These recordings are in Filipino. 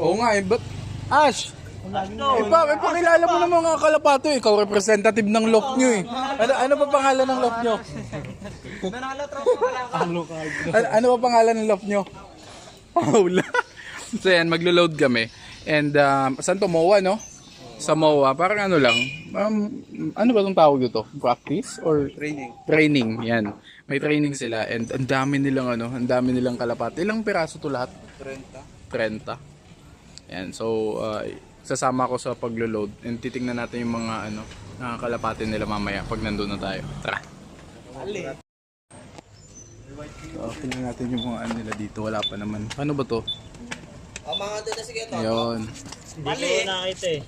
Oo nga eh, but... Ash! Eh pa, eh, mo ng mga kalapato eh. Ikaw representative ng loft nyo eh. Ano, ano ba pangalan ng loft nyo? ano, ano ba pangalan ng loft nyo? Paula. so yan, maglo-load kami. And um, saan to? MOA, no? Sa MOA, parang ano lang. Um, ano ba itong tawag dito? Practice? Or Training. training? Yan. May training sila. And ang dami nilang ano, ang dami nilang kalapato. Ilang piraso to lahat? 30. 30. Yan, so uh, sasama ko sa paglo-load and titingnan natin yung mga ano, nakakalapatin nila mamaya pag nandun na tayo. Tara. So, tingnan natin yung mga ano nila dito. Wala pa naman. Ano ba to? Oh, mga doon na sige to. Ayun. Mali. Hindi ko nakita eh.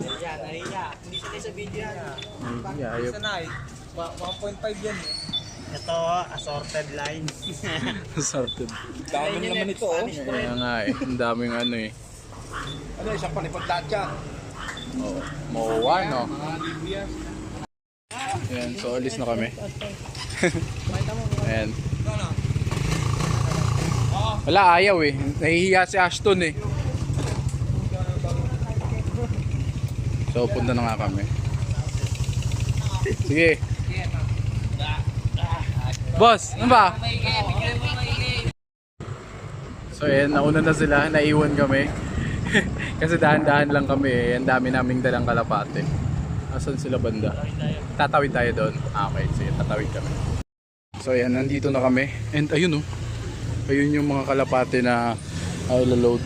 Nahiya, nahiya. Hindi siya sa video yan. Ay, ayop. Sanay. 1.5 yan eh. Ito, assorted lines. Sorted. Dami naman ito oh. Kaya nga eh. Ang daming ano eh. Ano, isang palipad lahat yan. Oh, MOA, no? Mga. Ayan, so alis na kami. Ayan. Wala, ayaw eh. Nahihiya si Ashton eh. So, punta na nga kami. Sige. Boss, ano ba? So, ayan, nauna na sila. Naiwan kami. Kasi dahan-dahan lang kami eh. Ang dami naming dalang kalapate. Asan sila banda? Tatawid tayo doon. Ah, okay, sige, tatawid kami. So ayan, nandito na kami. And ayun oh. Ayun yung mga kalapate na uh, load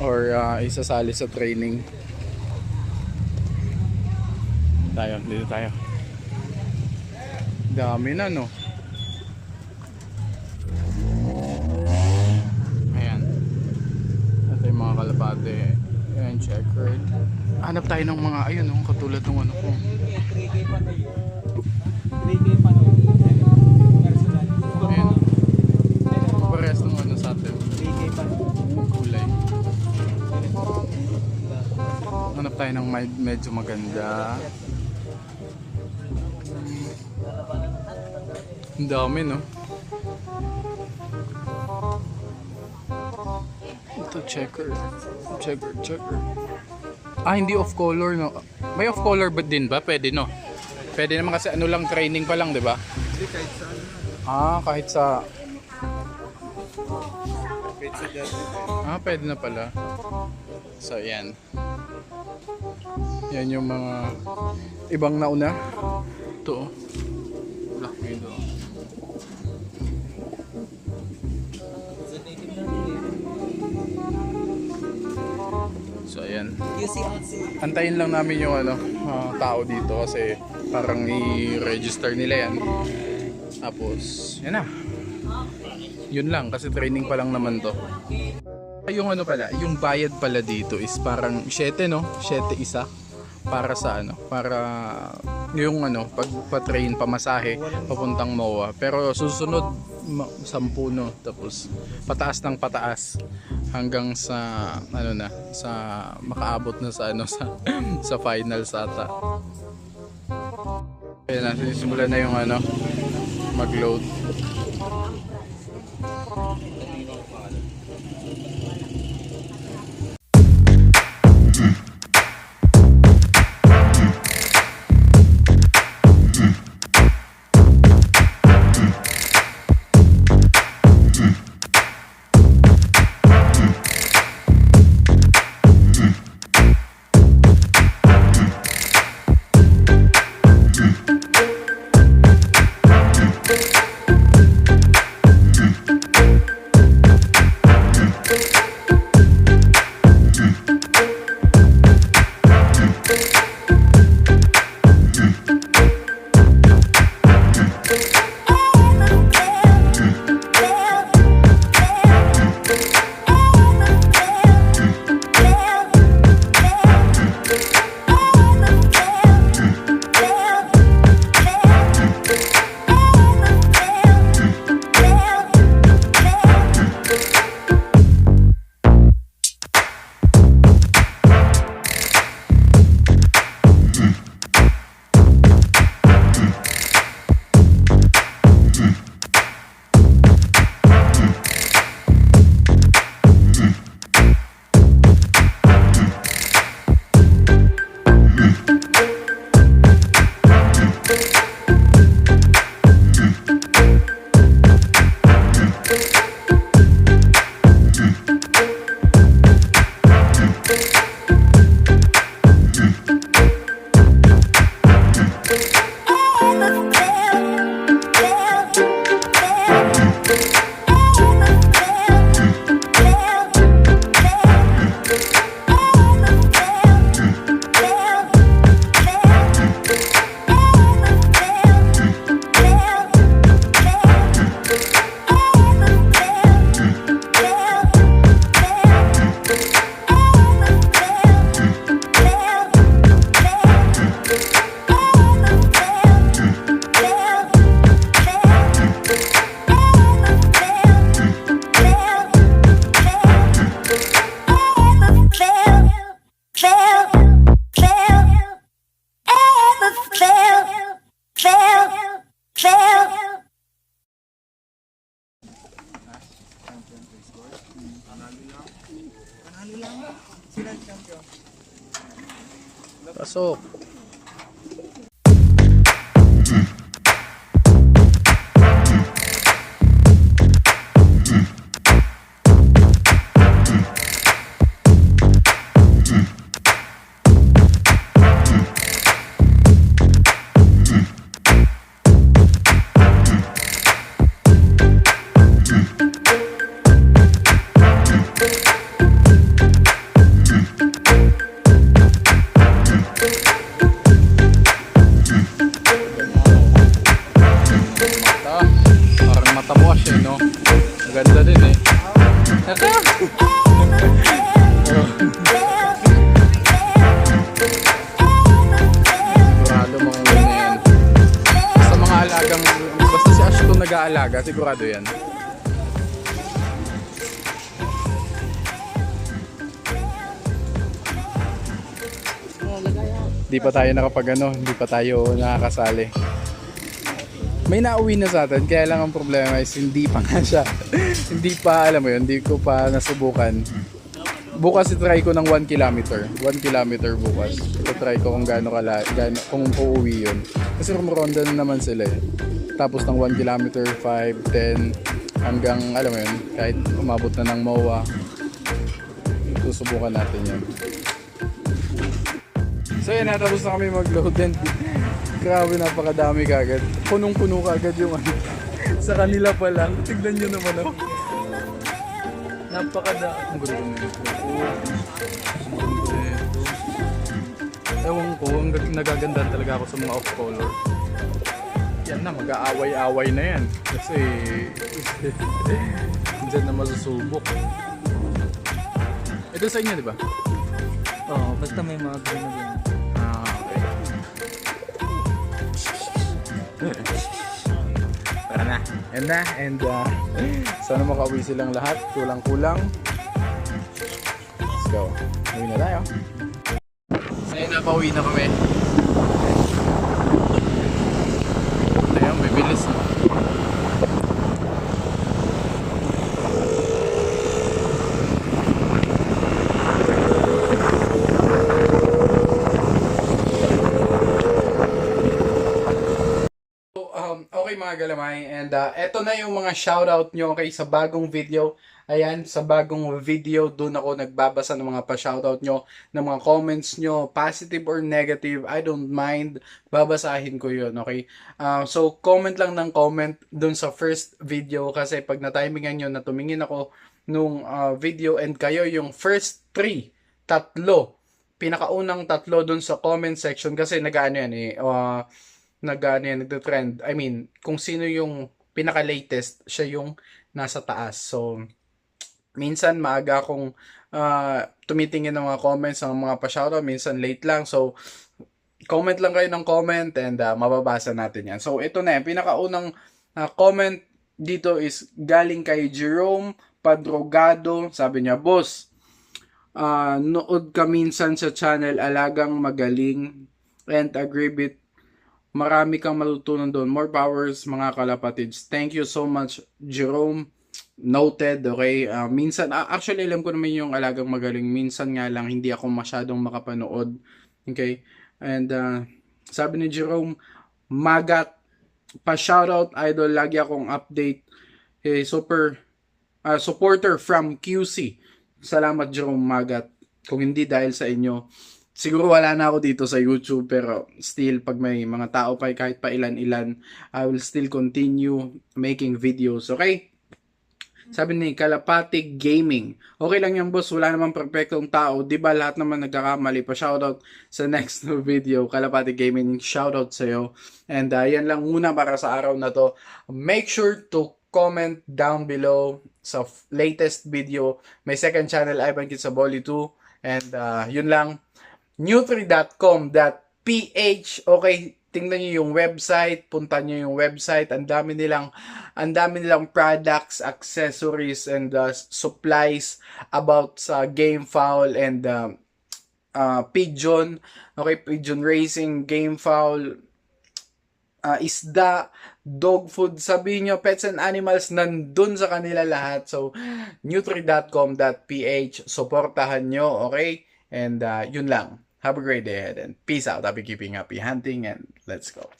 or uh, isasali sa training. Tayo, dito tayo. Dami na no. Ayan. Ito kalapate. Ayan, checkered. Hanap tayo ng mga, ayun oh, katulad ng ano ko. 3K pa na yun. 3K pa na yun. Parehas ng ano sa atin. 3K pa Kulay. Hanap tayo ng med- medyo maganda. Ang dami, no? Checker. Checker, checker. Ah, hindi off color, no? May off color ba din ba? Pwede, no? Pwede naman kasi ano lang, training pa lang, di ba? Hindi kahit saan. Ah, kahit sa... Sa. Ah, pwede na pala. So, yan. Yan yung mga ibang nauna. Ito. oh. Black widow. So, ayan. Antayin lang namin yung ano, ah, tao dito kasi parang i-register nila yan. Tapos, yan na. Yun lang kasi training pa lang naman to. Yung ano pala, yung bayad pala dito is parang 7 no? 7 isa para sa ano, para yung ano, pagpa-train pamasahe papuntang MOA. Pero susunod ma- 10 no, tapos pataas ng pataas hanggang sa ano na, sa makaabot na sa ano sa sa finals ata. Ayan na, sisimulan na yung ano, mag-load. Pasok. Nag-aalaga, sigurado yan. Hindi pa tayo nakapag ano, hindi pa tayo nakakasali. May nauwi na sa atin, kaya lang ang problema is hindi pa nga siya. hindi pa, alam mo yun, hindi ko pa nasubukan. Bukas i-try ko ng 1 kilometer. 1 kilometer bukas. I-try ko kung gaano kala, gaano, kung uuwi yun. Kasi rumoronda na naman sila eh. Tapos ng 1 kilometer, 5, 10, hanggang, alam mo yun, kahit umabot na ng MOA. Susubukan natin yun. So yun, natapos na kami mag-load and grabe napakadami kagad. Punong-puno kagad yung ano. Sa kanila pa lang. Tignan nyo naman ako. Napakada. Ang gulo. Ewan ko, nagagandahan talaga ako sa mga off-color. Yan na, mag-aaway-away na yan. Kasi, dyan na masusubok. Ito sa inyo, di ba? Oo, basta may mga green na green. Ah, okay. Tara na. Yan na. And uh, sana makauwi silang lahat. Kulang-kulang. Let's go. Uwi na tayo. Ayun na, pauwi na kami. Ayun, bibilis. no? So, um, okay mga galamay, and uh, eto na yung mga shoutout nyo okay, sa bagong video. Ayan, sa bagong video, doon ako nagbabasa ng mga pa-shoutout nyo, ng mga comments nyo, positive or negative, I don't mind, babasahin ko yun, okay? Uh, so, comment lang ng comment doon sa first video kasi pag na-timingan nyo na tumingin ako nung uh, video and kayo yung first three, tatlo, pinakaunang tatlo doon sa comment section kasi nag-ano yan eh, uh, nag ano yan, nagte-trend. I mean, kung sino yung pinaka-latest, siya yung nasa taas. So, minsan maaga akong ah, tumitingin ng mga comments ng mga pa-shoutout, minsan late lang. So, comment lang kayo ng comment and ah, mababasa natin yan. So, ito na yan. Pinakaunang ah, comment dito is galing kay Jerome Padrogado. Sabi niya, Boss, ah, nood ka minsan sa channel Alagang Magaling and agree with marami kang matutunan doon. More powers, mga kalapatids. Thank you so much, Jerome. Noted, okay? Ah, minsan, ah, actually, alam ko naman yung alagang magaling. Minsan nga lang, hindi ako masyadong makapanood. Okay? And, ah, sabi ni Jerome, Magat, pa-shoutout, idol. Lagi akong update. Eh, super, ah, supporter from QC. Salamat, Jerome Magat. Kung hindi dahil sa inyo, siguro wala na ako dito sa YouTube pero still pag may mga tao pa kahit pa ilan-ilan I will still continue making videos okay? Sabi ni Kalapati Gaming okay lang yan boss. Wala namang perfectong tao. Di ba lahat naman nagkakamali pa? Shoutout sa next video. Kalapati Gaming shoutout sa'yo. And uh, yan lang muna para sa araw na to. Make sure to comment down below sa latest video. May second channel Ivan Kitsaboli 2 and uh, yun lang nutri.com.ph okay tingnan niyo yung website punta niyo yung website ang dami nilang ang dami nilang products accessories and uh, supplies about sa game foul and uh, uh, pigeon okay pigeon racing game foul ah, isda, dog food, sabihin nyo, pets and animals, nandun sa kanila lahat. So, nutri.com.ph, supportahan nyo, okay? And ah, yun lang. Have a great day ahead and peace out. I'll be keeping happy hunting and let's go.